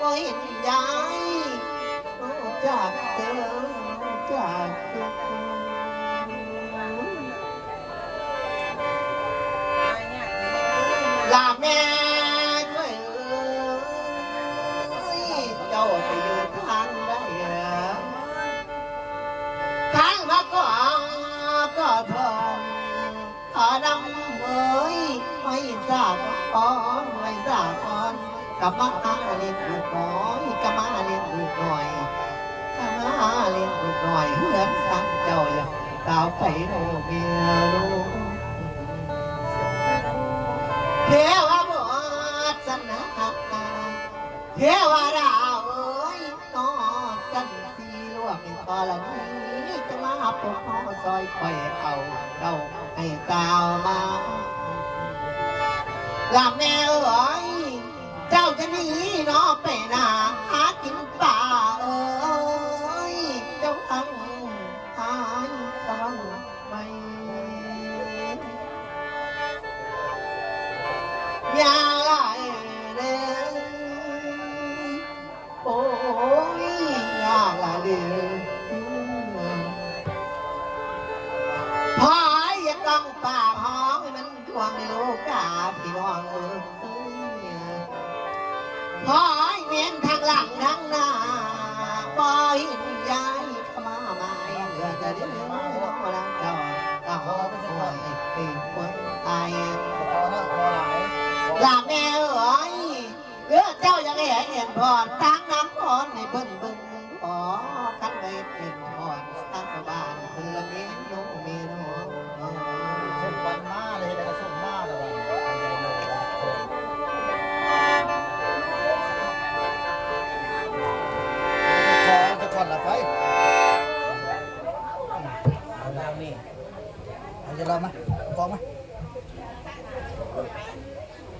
ก็เห็นยายจากเธอจากเธอลาแม่ด้วยเอ้ยเจ้าไปอยู่ทางใดเหรอทางมาก็ก็ทองอดำเอ้ยไม่ทราบก่อไม่ทราบ กับมาหาเลี้ยงลูกน้อยกับมาเลี้ยงลูกน้อยกับมาเลี้ยงลูกน้อยเพื่อนสังเจ้าอย่าสาวไปโนเมียลูกเทวบสนาเทวดาเอ้ยนอกันสีลวกเป็นกรณีจะมาปกครองซอยคอยเอาเราให้ตาวมาลาแม่เอ้ย จ้าจะหนีนอไปนาหากินป่าเอ้ยเจ้าทั้งหายตะวันไม่ยาลายเด้อโอ้ยยาลายเด้อพายอ พายเวียนทางหลังทางหน้าปล่อยยายขมาหม้เหลือจะเดี๋ยวมาลังเจ้าตาหอมปล่อยเป็นคนตายพอแล้วพอหลายลาแม่เอ้ยเรือเจ้ายังไงเห็นพรตา เอาแล้วนี่เอาจะรอมาฟองมานี่ก็คอมันเด้องไหม